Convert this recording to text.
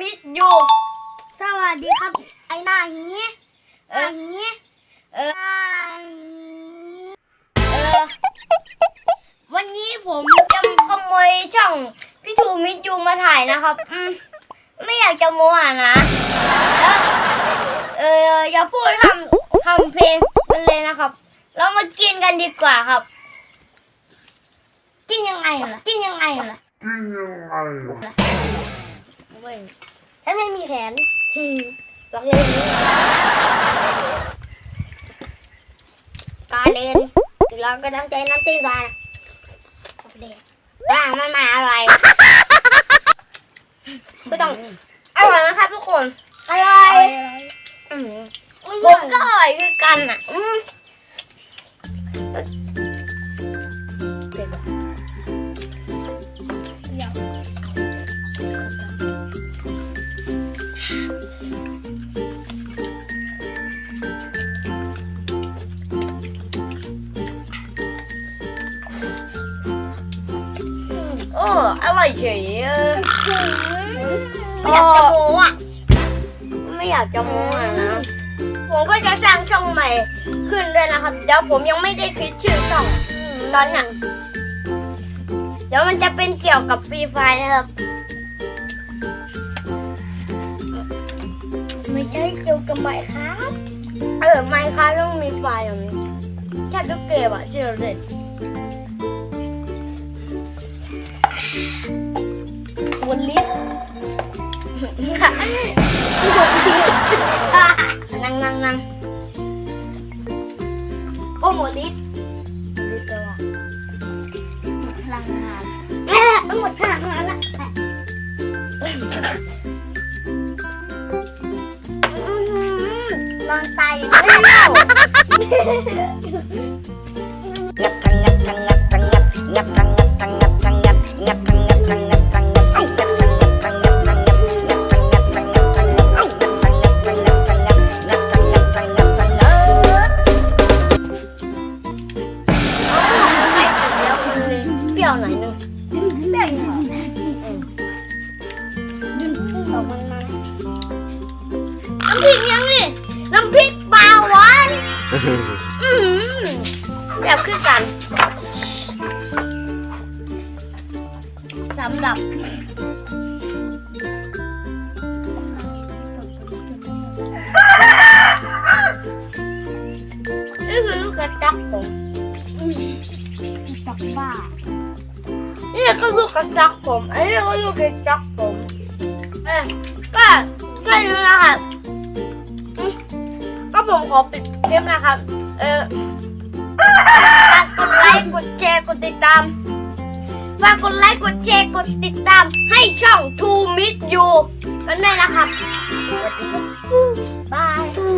มิดอยู่ สวัสดีครับ ไอหน้าหีเออหีเออ วันนี้ผมจะขโมยช่องพี่ทูมิดยูมาถ่ายนะครับ อืมไม่อยากจะโมหะนะเอออย่าพูดทำทำเพลงกันเลยนะครับ เรามากินกันดีกว่าครับ กินยังไงล่ะ กินยังไงล่ะ กินยังไงล่ะ เว้ยฉันไม่มีแขนอืมบอกเลยางนี้การเดินเราก็ต้องใจน้ำติ้งก่อนเด็กว่างมันมาอะไร ก็ต้องอร่อยนะครับทุกคนอร่อยอืมผมก็อร่อยคือกันอะ อ้อร่อยเฉยเออไม่อยากจะโม้อะไม่อยากจะโม้อะนะ ผมก็จะสร้างช่องใหม่ขึ้นด้วยนะครับ เดี๋ยวผมยังไม่ได้คิดชื่อช่องตอนน่ะเดี๋ยวมันจะเป็นเกี่ยวกับฟรีไฟนะครับ ไม่ใช่เกี่ยวกับไมค์ครับ เออไมค์ครับต้องมีไฟแบบนี้แค่ทุกเกมอะที่เราเล่น บนลิฟต์นั่งนั่งนั่งโอ้หมดลิฟต์ลิฟต์ตัวหมดพลังงานแม่หมดพลังงานละอื้อหือนอนตายอย่างนี้แล้วงับงับงับงับงับงับ ริกยังนี่น้ำพริกปลาหวานอืมแบบคือกันสำหรับนี่คือลูกกระจักผมจักบ้านี่ก็ลูกกระจักผมอันนี้ก็ลูกกระจักผมเออก็แค่นี้นะครับ ผมขอปิดคลิปนะครับ เออฝากกดไลค์ กดแชร์ กดติดตามฝากกดไลค์ กดแชร์ กดติดตาม ให้ช่อง To Meet You กันด้วยนะครับสวัสดีครับบาย